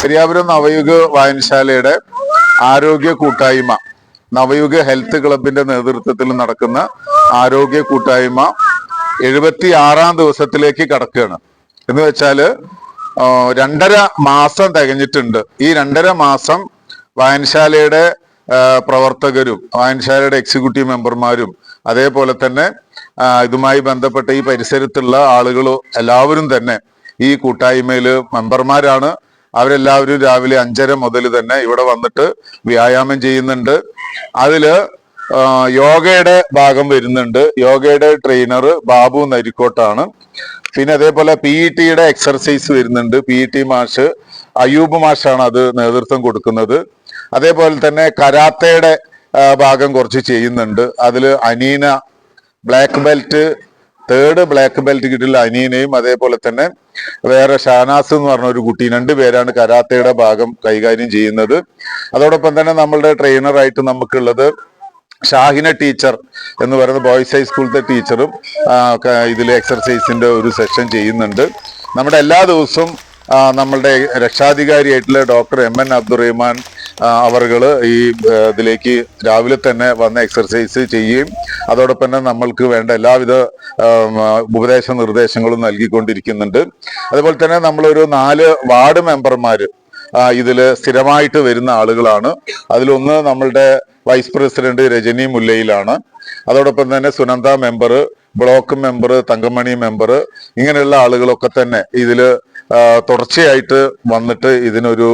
പെരിയാപുരം നവയുഗ വായനശാലയുടെ ആരോഗ്യ കൂട്ടായ്മ നവയുഗ ഹെൽത്ത് ക്ലബിന്റെ നേതൃത്വത്തിൽ നടക്കുന്ന ആരോഗ്യ കൂട്ടായ്മ എഴുപത്തി ആറാം ദിവസത്തിലേക്ക് കടക്കുകയാണ്. എന്ന് വെച്ചാൽ രണ്ടര മാസം തികഞ്ഞിട്ടുണ്ട്. ഈ രണ്ടര മാസം വായനശാലയുടെ പ്രവർത്തകരും വായനശാലയുടെ എക്സിക്യൂട്ടീവ് മെമ്പർമാരും അതേപോലെ തന്നെ ഇതുമായി ബന്ധപ്പെട്ട ഈ പരിസരത്തുള്ള ആളുകളും എല്ലാവരും തന്നെ ഈ കൂട്ടായ്മയിൽ മെമ്പർമാരാണ് അവരെല്ലാവരും രാവിലെ അഞ്ചര മുതൽ തന്നെ ഇവിടെ വന്നിട്ട് വ്യായാമം ചെയ്യുന്നുണ്ട്. അതിൽ യോഗയുടെ ഭാഗം വരുന്നുണ്ട്. യോഗയുടെ ട്രെയിനർ ബാബു നരിക്കോട്ടാണ്. പിന്നെ അതേപോലെ പി ഇ ടിയുടെ എക്സർസൈസ് വരുന്നുണ്ട്. പി ഇ ടി മാഷ് അയൂബ് മാഷാണ് അത് നേതൃത്വം കൊടുക്കുന്നത്. അതേപോലെ തന്നെ കരാത്തയുടെ ഭാഗം കുറച്ച് ചെയ്യുന്നുണ്ട്. അതിൽ Aneena black belt third black belt കിട്ടിയുള്ള അനീനയും അതേപോലെ തന്നെ വേറെ ഷാനാസ് എന്ന് പറഞ്ഞ ഒരു കുട്ടി രണ്ടുപേരാണ് കരാത്തയുടെ ഭാഗം കൈകാര്യം ചെയ്യുന്നത്. അതോടൊപ്പം തന്നെ നമ്മളുടെ ട്രെയിനറായിട്ട് നമുക്കുള്ളത് ഷാഹിന ടീച്ചർ എന്ന് പറയുന്ന ബോയ്സ് ഹൈസ്കൂളിലത്തെ ടീച്ചറും ഇതിൽ എക്സർസൈസിന്റെ ഒരു സെഷൻ ചെയ്യുന്നുണ്ട്. നമ്മുടെ എല്ലാ ദിവസവും നമ്മളുടെ രക്ഷാധികാരിയായിട്ടുള്ള ഡോക്ടർ എം എൻ അബ്ദുറഹ്മാൻ അവർകൾ ഈ ഇതിലേക്ക് രാവിലെ തന്നെ വന്ന് എക്സർസൈസ് ചെയ്യുകയും അതോടൊപ്പം തന്നെ നമ്മൾക്ക് വേണ്ട എല്ലാവിധ ഉപദേശ നിർദ്ദേശങ്ങളും നൽകിക്കൊണ്ടിരിക്കുന്നുണ്ട്. അതുപോലെ തന്നെ നമ്മളൊരു നാല് വാർഡ് മെമ്പർമാർ ഇതിൽ സ്ഥിരമായിട്ട് വരുന്ന ആളുകളാണ്. അതിലൊന്ന് നമ്മളുടെ വൈസ് പ്രസിഡന്റ് രജനി മുല്ലയിലാണ്. അതോടൊപ്പം തന്നെ Sunanda member block member Thankamani member ഇങ്ങനെയുള്ള ആളുകളൊക്കെ തന്നെ ഇതിൽ ആ, തുടർച്ചയായിട്ട് വന്നിട്ട് ഇതിനൊരു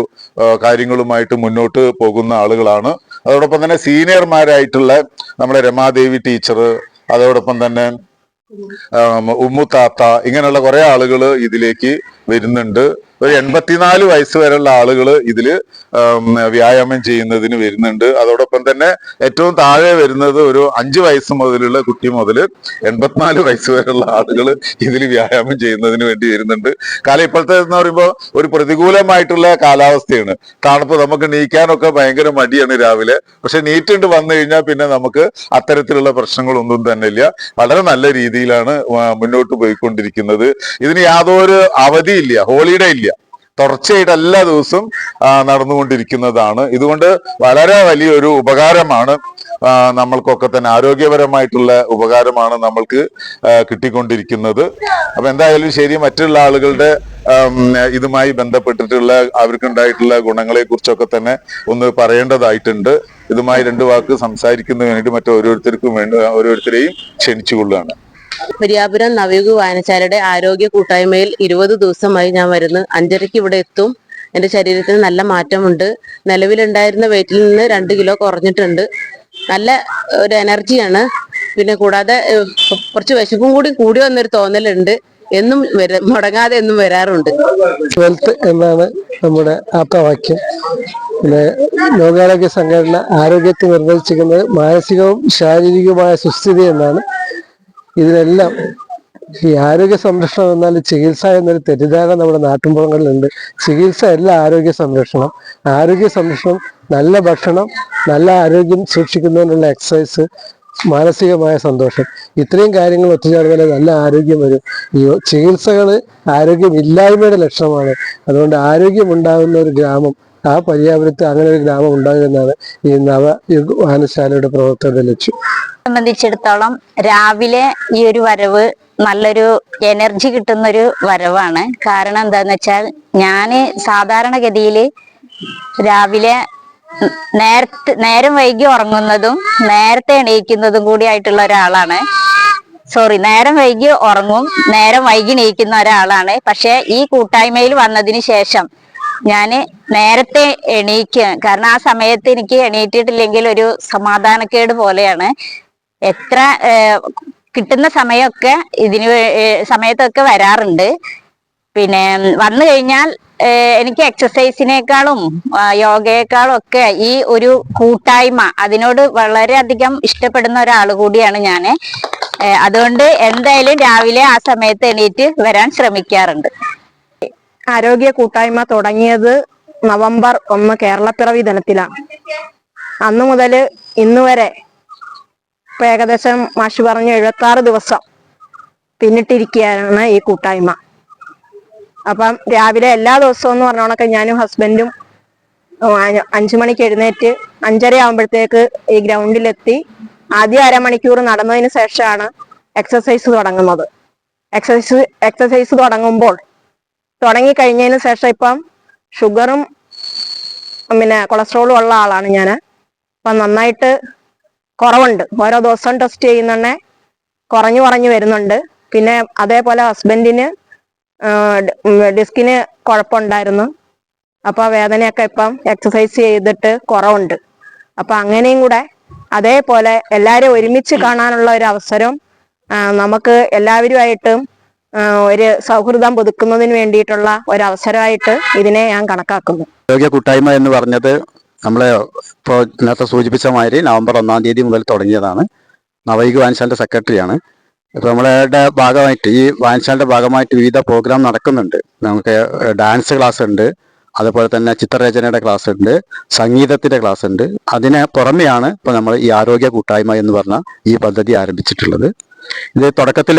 കാര്യങ്ങളുമായിട്ട് മുന്നോട്ട് പോകുന്ന ആളുകളാണ്. അതോടൊപ്പം തന്നെ സീനിയർമാരായിട്ടുള്ള നമ്മുടെ രമാദേവി ടീച്ചർ അതോടൊപ്പം തന്നെ ഉമ്മുത്താത്ത ഉമ്മു താത്ത ഇങ്ങനെയുള്ള കുറെ ആളുകൾ ഇതിലേക്ക് വരുന്നുണ്ട്. ഒരു എൺപത്തിനാല് വയസ്സ് വരെയുള്ള ആളുകൾ ഇതിൽ വ്യായാമം ചെയ്യുന്നതിന് വരുന്നുണ്ട്. അതോടൊപ്പം തന്നെ ഏറ്റവും താഴെ വരുന്നത് ഒരു അഞ്ച് വയസ്സ് മുതലുള്ള കുട്ടി മുതൽ എൺപത്തിനാല് വയസ്സ് വരെയുള്ള ആളുകൾ ഇതിൽ വ്യായാമം ചെയ്യുന്നതിന് വേണ്ടി വരുന്നുണ്ട്. കാലം ഇപ്പോഴത്തെ എന്ന് പറയുമ്പോൾ ഒരു പ്രതികൂലമായിട്ടുള്ള കാലാവസ്ഥയാണ്. തണുപ്പ് നമുക്ക് നീക്കാനൊക്കെ ഭയങ്കര മടിയാണ് രാവിലെ. പക്ഷെ നീറ്റുണ്ട് വന്നു കഴിഞ്ഞാൽ പിന്നെ നമുക്ക് അത്തരത്തിലുള്ള പ്രശ്നങ്ങളൊന്നും തന്നെ ഇല്ല വളരെ നല്ല രീതിയിലാണ് മുന്നോട്ട് പോയിക്കൊണ്ടിരിക്കുന്നത്. ഇതിന് യാതൊരു അവധിയില്ല ഹോളിഡേ ഇല്ല. തുടർച്ചയായിട്ട് എല്ലാ ദിവസവും നടന്നുകൊണ്ടിരിക്കുന്നതാണ്. ഇതുകൊണ്ട് വളരെ വലിയൊരു ഉപകാരമാണ് നമ്മൾക്കൊക്കെ തന്നെ ആരോഗ്യപരമായിട്ടുള്ള ഉപകാരമാണ് നമ്മൾക്ക് കിട്ടിക്കൊണ്ടിരിക്കുന്നത്. അപ്പൊ എന്തായാലും ശരി മറ്റുള്ള ആളുകളുടെ ഇതുമായി ബന്ധപ്പെട്ടിട്ടുള്ള അവർക്കുണ്ടായിട്ടുള്ള ഗുണങ്ങളെ കുറിച്ചൊക്കെ തന്നെ ഒന്ന് പറയേണ്ടതായിട്ടുണ്ട്. ഇതുമായി രണ്ട് വാക്ക് സംസാരിക്കുന്നതിന് വേണ്ടി മറ്റോരോരുത്തർക്കും വേണ്ടി ഓരോരുത്തരെയും ക്ഷണിച്ചുകൊള്ളുകയാണ്. പെരിയാപുരം നവയുഗ വായനശാലയുടെ ആരോഗ്യ കൂട്ടായ്മയിൽ ഇരുപത് ദിവസമായി ഞാൻ വരുന്നു. അഞ്ചരയ്ക്ക് ഇവിടെ എത്തും. എന്റെ ശരീരത്തിന് നല്ല മാറ്റമുണ്ട്. നിലവിലുണ്ടായിരുന്ന വെയിറ്റിൽ നിന്ന് രണ്ട് കിലോ കുറഞ്ഞിട്ടുണ്ട്. നല്ല ഒരു എനർജിയാണ് പിന്നെ കൂടാതെ കുറച്ച് വിശപ്പും കൂടി കൂടി വന്നൊരു തോന്നലുണ്ട്. എന്നും മുടങ്ങാതെ എന്നും വരാറുണ്ട്. ട്വൽത്ത് എന്നാണ് നമ്മുടെ ആപ്തവാക്യം പിന്നെ ലോകാരോഗ്യ സംഘടന ആരോഗ്യത്തെ നിർവചിക്കുന്നത് മാനസികവും ശാരീരികവുമായ സുസ്ഥിതി എന്നാണ്. ഇതിനെല്ലാം ഈ ആരോഗ്യ സംരക്ഷണം എന്നാൽ ചികിത്സ എന്നൊരു തെറ്റിദ്ധാരണ നമ്മുടെ നാട്ടിൻപുറങ്ങളിലുണ്ട്. ചികിത്സ അല്ല ആരോഗ്യ സംരക്ഷണം. ആരോഗ്യ സംരക്ഷണം നല്ല ഭക്ഷണം നല്ല ആരോഗ്യം സൂക്ഷിക്കുന്നതിനുള്ള എക്സസൈസ് മാനസികമായ സന്തോഷം. ഇത്രയും കാര്യങ്ങൾ ഒത്തുചേർന്നാലേ നല്ല ആരോഗ്യം വരും. ഈ ചികിത്സകൾ ആരോഗ്യമില്ലായ്മയുടെ ലക്ഷണമാണ്. അതുകൊണ്ട് ആരോഗ്യമുണ്ടാകുന്ന ഒരു ഗ്രാമം ആ പര്യാപുരത്ത് അങ്ങനെ ഒരു ഗ്രാമം ഉണ്ടാകുമെന്നാണ് ഈ നവ വായനശാലയുടെ പ്രവർത്തകരുടെ ലക്ഷ്യം. സംബന്ധിച്ചിടത്തോളം രാവിലെ ഈ ഒരു വരവ് നല്ലൊരു എനർജി കിട്ടുന്ന ഒരു വരവാണ്. കാരണം എന്താന്ന് വെച്ചാൽ ഞാൻ സാധാരണഗതിയിൽ രാവിലെ നേരത്തെ നേരം വൈകി ഉറങ്ങുന്നതും നേരത്തെ എണീക്കുന്നതും കൂടി ആയിട്ടുള്ള ഒരാളാണ്. സോറി നേരം വൈകി ഉറങ്ങും നേരം വൈകി എണീക്കുന്ന ഒരാളാണ്. പക്ഷെ ഈ കൂട്ടായ്മയിൽ വന്നതിന് ശേഷം ഞാൻ നേരത്തെ എണീക്കുക കാരണം ആ സമയത്ത് എനിക്ക് എണീറ്റിട്ടില്ലെങ്കിൽ ഒരു സമാധാനക്കേട് പോലെയാണ്. എത്ര കിട്ടുന്ന സമയമൊക്കെ ഇതിന് സമയത്തൊക്കെ വരാറുണ്ട്. പിന്നെ വന്നു കഴിഞ്ഞാൽ എനിക്ക് എക്സസൈസിനേക്കാളും യോഗയേക്കാളും ഒക്കെ ഈ ഒരു കൂട്ടായ്മ അതിനോട് വളരെയധികം ഇഷ്ടപ്പെടുന്ന ഒരാൾ കൂടിയാണ് ഞാൻ അതുകൊണ്ട് എന്തായാലും രാവിലെ ആ സമയത്ത് എണീറ്റ് വരാൻ ശ്രമിക്കാറുണ്ട്. ആരോഗ്യ കൂട്ടായ്മ തുടങ്ങിയത് നവംബർ ഒന്ന് കേരളപ്പിറവി ദിനത്തിലാണ്. അന്നു മുതൽ ഇന്ന് വരെ ഇപ്പൊ ഏകദേശം മാഷി പറഞ്ഞ എഴുപത്തി ആറ് ദിവസം പിന്നിട്ടിരിക്കുകയാണ് ഈ കൂട്ടായ്മ. അപ്പം രാവിലെ എല്ലാ ദിവസവും എന്ന് പറഞ്ഞോണൊക്കെ ഞാനും ഹസ്ബൻഡും അഞ്ചു മണിക്ക് എഴുന്നേറ്റ് അഞ്ചര ആകുമ്പോഴത്തേക്ക് ഈ ഗ്രൗണ്ടിലെത്തി. ആദ്യ അരമണിക്കൂർ നടന്നതിന് ശേഷമാണ് എക്സസൈസ് തുടങ്ങുന്നത്. എക്സസൈസ് എക്സസൈസ് തുടങ്ങുമ്പോൾ തുടങ്ങി കഴിഞ്ഞതിന് ശേഷം ഇപ്പം ഷുഗറും പിന്നെ കൊളസ്ട്രോളും ഉള്ള ആളാണ് ഞാൻ അപ്പം നന്നായിട്ട് കുറവുണ്ട്. ഓരോ ദിവസവും ടെസ്റ്റ് ചെയ്യുന്നുണ്ടെ കുറഞ്ഞു കുറഞ്ഞു വരുന്നുണ്ട്. പിന്നെ അതേപോലെ ഹസ്ബൻഡിന് ഡിസ്കിന് കുഴപ്പമുണ്ടായിരുന്നു. അപ്പോൾ വേദനയൊക്കെ ഇപ്പം എക്സസൈസ് ചെയ്തിട്ട് കുറവുണ്ട്. അപ്പം അങ്ങനെയും കൂടെ അതേപോലെ എല്ലാവരും ഒരുമിച്ച് കാണാനുള്ള ഒരു അവസരം നമുക്ക് എല്ലാവരുമായിട്ടും ഒരു സൗഹൃദം പുതുക്കുന്നതിന് വേണ്ടിയിട്ടുള്ള ഒരു അവസരമായിട്ട് ഇതിനെ ഞാൻ കണക്കാക്കുന്നു. ആരോഗ്യ കൂട്ടായ്മ എന്ന് പറഞ്ഞത് നമ്മളെ ഇപ്പോൾ നേരത്തെ സൂചിപ്പിച്ച മാതിരി നവംബർ ഒന്നാം തീയതി മുതൽ തുടങ്ങിയതാണ്. നവൈക് വാൻശാലിന്റെ സെക്രട്ടറിയാണ്. ഇപ്പൊ നമ്മളുടെ ഭാഗമായിട്ട് ഈ വാൻശാലിന്റെ ഭാഗമായിട്ട് വിവിധ പ്രോഗ്രാം നടക്കുന്നുണ്ട്. നമുക്ക് ഡാൻസ് ക്ലാസ് ഉണ്ട്. അതുപോലെ തന്നെ ചിത്രരചനയുടെ ക്ലാസ് ഉണ്ട്. സംഗീതത്തിന്റെ ക്ലാസ് ഉണ്ട്. അതിന് പുറമെയാണ് ഇപ്പൊ നമ്മൾ ഈ ആരോഗ്യ കൂട്ടായ്മ എന്ന് പറഞ്ഞ ഈ പദ്ധതി ആരംഭിച്ചിട്ടുള്ളത്. ഇത് തുടക്കത്തിൽ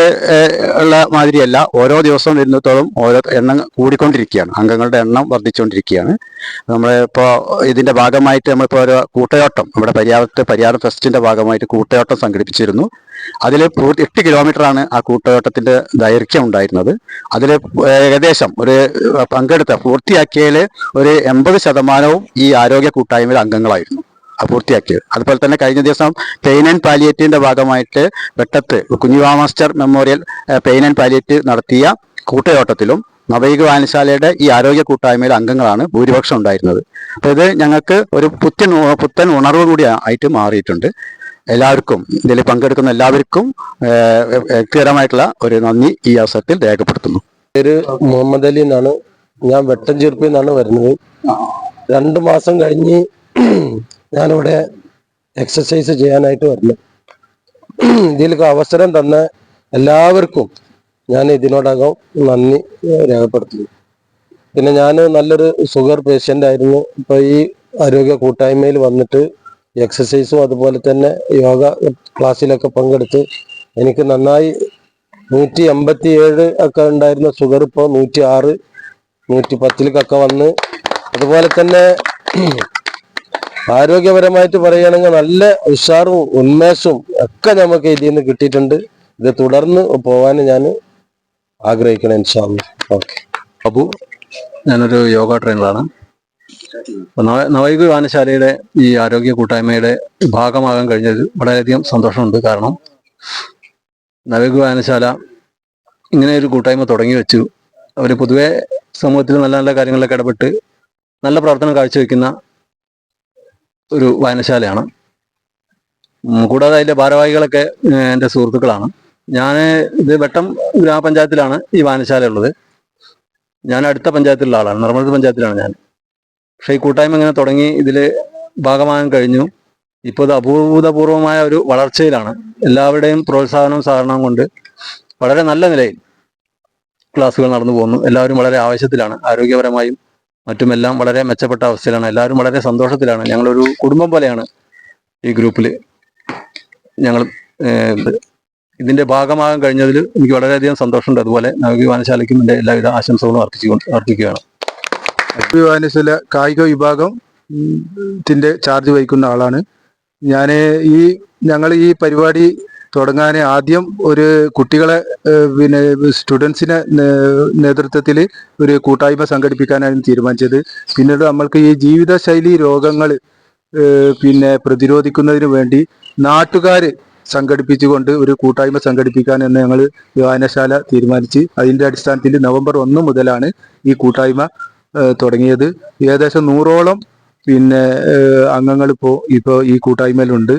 ഉള്ള മാതിരിയല്ല. ഓരോ ദിവസവും വരുന്നത്തോളം ഓരോ എണ്ണം കൂടിക്കൊണ്ടിരിക്കുകയാണ്. അംഗങ്ങളുടെ എണ്ണം വർദ്ധിച്ചുകൊണ്ടിരിക്കുകയാണ്. നമ്മളിപ്പോൾ ഇതിന്റെ ഭാഗമായിട്ട് നമ്മളിപ്പോൾ ഓരോ കൂട്ടയോട്ടം നമ്മുടെ പരിയാരത്ത് പരിയാരം ഫെസ്റ്റിന്റെ ഭാഗമായിട്ട് കൂട്ടയോട്ടം സംഘടിപ്പിച്ചിരുന്നു. അതിൽ എട്ട് കിലോമീറ്റർ ആണ് ആ കൂട്ടയോട്ടത്തിന്റെ ദൈർഘ്യം ഉണ്ടായിരുന്നത്. അതിൽ ഏകദേശം ഒരു പങ്കെടുത്ത പൂർത്തിയാക്കിയതിൽ ഒരു എൺപത് ശതമാനവും ഈ ആരോഗ്യ കൂട്ടായ്മയിലെ അംഗങ്ങളായിരുന്നു. പൂർത്തിയാക്കിയത് അതുപോലെ തന്നെ കഴിഞ്ഞ ദിവസം പെയിൻ ആൻഡ് പാലിയേറ്റീവിന്റെ ഭാഗമായിട്ട് Vettath Kunjuva master memorial pain and palliative നടത്തിയ കൂട്ടയോട്ടത്തിലും നവൈക വായനശാലയുടെ ഈ ആരോഗ്യ കൂട്ടായ്മയിൽ അംഗങ്ങളാണ് ഭൂരിപക്ഷം ഉണ്ടായിരുന്നത്. അപ്പൊ ഇത് ഞങ്ങൾക്ക് ഒരു പുത്തൻ പുത്തൻ ഉണർവ് കൂടി ആയിട്ട് മാറിയിട്ടുണ്ട്. എല്ലാവർക്കും ഇതിൽ പങ്കെടുക്കുന്ന എല്ലാവർക്കും വ്യക്തിപരമായിട്ടുള്ള ഒരു നന്ദി ഈ അവസരത്തിൽ രേഖപ്പെടുത്തുന്നു. പേര് മുഹമ്മദ് അലി എന്നാണ്. ഞാൻ വെട്ടഞ്ചീർപ്പിൽ നിന്നാണ് വരുന്നത്. രണ്ട് മാസം കഴിഞ്ഞ് ഞാനിവിടെ എക്സസൈസ് ചെയ്യാനായിട്ട് വരുന്നു ഇതിലേക്ക് അവസരം തന്ന എല്ലാവർക്കും ഞാൻ ഇതിനോടകം നന്ദി രേഖപ്പെടുത്തുന്നു. പിന്നെ ഞാൻ നല്ലൊരു ഷുഗർ പേഷ്യന്റ് ആയിരുന്നു. ഇപ്പോൾ ഈ ആരോഗ്യ കൂട്ടായ്മയിൽ വന്നിട്ട് എക്സസൈസും അതുപോലെ തന്നെ യോഗ ക്ലാസ്സിലൊക്കെ പങ്കെടുത്ത് എനിക്ക് നന്നായി നൂറ്റി എൺപത്തി ഏഴ് ഒക്കെ ഉണ്ടായിരുന്ന ഷുഗർ ഇപ്പോൾ നൂറ്റി ആറ് നൂറ്റി പത്തിലേക്കൊക്കെ വന്ന് അതുപോലെ തന്നെ ആരോഗ്യപരമായിട്ട് പറയുകയാണെങ്കിൽ നല്ല ഉഷാറും ഉന്മേഷവും ഒക്കെ നമുക്ക് ഇതിൽ നിന്ന് കിട്ടിയിട്ടുണ്ട്. ഇത് തുടർന്ന് പോവാൻ ഞാൻ ആഗ്രഹിക്കണം ഓക്കെ. അബു ഞാനൊരു യോഗ ട്രെയിനറാണ്. നവൈകു നവ- നവൈക വായനശാലയുടെ ഈ ആരോഗ്യ കൂട്ടായ്മയുടെ ഭാഗമാകാൻ കഴിഞ്ഞതിൽ വളരെയധികം സന്തോഷമുണ്ട്. കാരണം നവൈക വായനശാല ഇങ്ങനെ ഒരു കൂട്ടായ്മ തുടങ്ങി വെച്ചു. അവർ പൊതുവെ സമൂഹത്തിൽ നല്ല നല്ല കാര്യങ്ങളിലൊക്കെ ഇടപെട്ട് നല്ല പ്രവർത്തനം കാഴ്ചവെക്കുന്ന ഒരു വായനശാലയാണ്. കൂടാതെ അതിന്റെ ഭാരവാഹികളൊക്കെ എന്റെ സുഹൃത്തുക്കളാണ്. ഞാൻ ഇത് വെട്ടം ഗ്രാമപഞ്ചായത്തിലാണ് ഈ വായനശാല ഉള്ളത്. ഞാൻ അടുത്ത പഞ്ചായത്തിലുള്ള ആളാണ്. നിർമ്മലത്ത് പഞ്ചായത്തിലാണ് ഞാൻ. പക്ഷേ ഈ കൂട്ടായ്മ ഇങ്ങനെ തുടങ്ങി ഇതിൽ ഭാഗമാകാൻ കഴിഞ്ഞു. ഇപ്പോൾ ഇത് അഭൂതപൂർവമായ ഒരു വളർച്ചയിലാണ്. എല്ലാവരുടെയും പ്രോത്സാഹനവും സഹകരണവും കൊണ്ട് വളരെ നല്ല നിലയിൽ ക്ലാസ്സുകൾ നടന്നു പോകുന്നു. എല്ലാവരും വളരെ ആവശ്യത്തിലാണ് ആരോഗ്യപരമായും മറ്റുമെല്ലാം വളരെ മെച്ചപ്പെട്ട അവസ്ഥയിലാണ്. എല്ലാവരും വളരെ സന്തോഷത്തിലാണ്. ഞങ്ങളൊരു കുടുംബം പോലെയാണ് ഈ ഗ്രൂപ്പിൽ ഞങ്ങൾ ഇതിന്റെ ഭാഗമാകാൻ കഴിഞ്ഞതിൽ എനിക്ക് വളരെയധികം സന്തോഷമുണ്ട്. അതുപോലെ നവകി വായനശാലയ്ക്കും എന്റെ എല്ലാവിധ ആശംസകളും അർപ്പിച്ചുകൊണ്ട് അർപ്പിക്കുകയാണ്. വായനശാല കായിക വിഭാഗം ത്തിന്റെ ചാർജ് വഹിക്കുന്ന ആളാണ്. ഞാൻ ഈ ഞങ്ങൾ ഈ പരിപാടി തുടങ്ങാൻ ആദ്യം ഒരു കുട്ടികളെ പിന്നെ സ്റ്റുഡൻസിനെ നേതൃത്വത്തിൽ ഒരു കൂട്ടായ്മ സംഘടിപ്പിക്കാനാണ് തീരുമാനിച്ചത്. പിന്നീട് നമ്മൾക്ക് ഈ ജീവിതശൈലി രോഗങ്ങൾ പിന്നെ പ്രതിരോധിക്കുന്നതിന് വേണ്ടി നാട്ടുകാർ സംഘടിപ്പിച്ചുകൊണ്ട് ഒരു കൂട്ടായ്മ സംഘടിപ്പിക്കാൻ എന്ന് ഞങ്ങൾ വായനശാല തീരുമാനിച്ച് അതിന്റെ അടിസ്ഥാനത്തിൽ നവംബർ ഒന്ന് മുതലാണ് ഈ കൂട്ടായ്മ തുടങ്ങിയത്. ഏകദേശം നൂറോളം പിന്നെ അംഗങ്ങൾ ഇപ്പോൾ ഇപ്പോൾ ഈ കൂട്ടായ്മയിലുണ്ട്.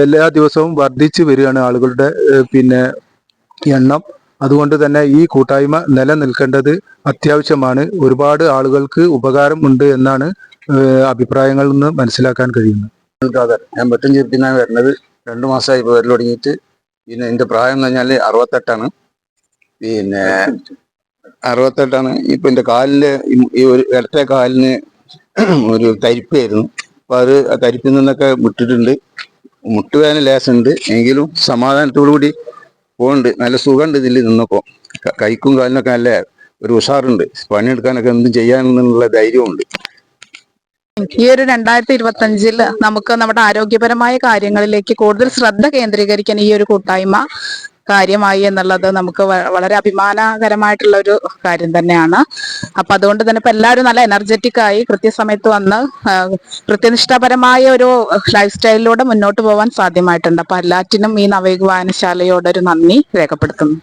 എല്ലാ ദിവസവും വർദ്ധിച്ചു വരികയാണ് ആളുകളുടെ പിന്നെ എണ്ണം. അതുകൊണ്ട് തന്നെ ഈ കൂട്ടായ്മ നിലനിൽക്കേണ്ടത് അത്യാവശ്യമാണ്. ഒരുപാട് ആളുകൾക്ക് ഉപകാരം ഉണ്ട് എന്നാണ് അഭിപ്രായങ്ങളിൽ നിന്ന് മനസ്സിലാക്കാൻ കഴിയുന്നത്. ഞാൻ വെട്ടം ചെറുപ്പിന്നാണ് വരുന്നത് രണ്ടു മാസമായി ഇപ്പോൾ വരൽ തുടങ്ങിയിട്ട്. പിന്നെ എന്റെ പ്രായം എന്ന് പറഞ്ഞാൽ അറുപത്തെട്ടാണ്. പിന്നെ അറുപത്തെട്ടാണ്. ഇപ്പൊ എന്റെ കാലിൽ ഈ- ഈ ഒരു ഇടത്തെ കാലിന് ഒരു തരിപ്പായിരുന്നു അപ്പൊ അത് കരിപ്പിൽ നിന്നൊക്കെ വിട്ടിട്ടുണ്ട് മുട്ടുവേദന ലേശമുണ്ട്. എങ്കിലും സമാധാനത്തോടു കൂടി പോകുന്നുണ്ട് നല്ല സുഖമുണ്ട് ഇതിൽ നിന്നൊക്കെ. കൈക്കും കാലിനൊക്കെ നല്ല ഒരു ഉഷാറുണ്ട്. പണിയെടുക്കാനൊക്കെ എന്തും ചെയ്യാനെന്നുള്ള ധൈര്യമുണ്ട് ഈ ഒരു രണ്ടായിരത്തി ഇരുപത്തി അഞ്ചിൽ നമുക്ക് നമ്മുടെ ആരോഗ്യപരമായ കാര്യങ്ങളിലേക്ക് കൂടുതൽ ശ്രദ്ധ കേന്ദ്രീകരിക്കാൻ ഈ ഒരു കൂട്ടായ്മ കാര്യമായി എന്നുള്ളത് നമുക്ക് വളരെ അഭിമാനകരമായിട്ടുള്ള ഒരു കാര്യം തന്നെയാണ്. അപ്പൊ അതുകൊണ്ട് തന്നെ ഇപ്പൊ എല്ലാവരും നല്ല എനർജറ്റിക് ആയി കൃത്യസമയത്ത് വന്ന് കൃത്യനിഷ്ഠാപരമായ ഒരു ലൈഫ് സ്റ്റൈലിലൂടെ മുന്നോട്ട് പോകാൻ സാധ്യമായിട്ടുണ്ട്. അപ്പൊ എല്ലാറ്റിനും ഈ നവയുഗ വായനശാലയോടൊരു നന്ദി രേഖപ്പെടുത്തുന്നു.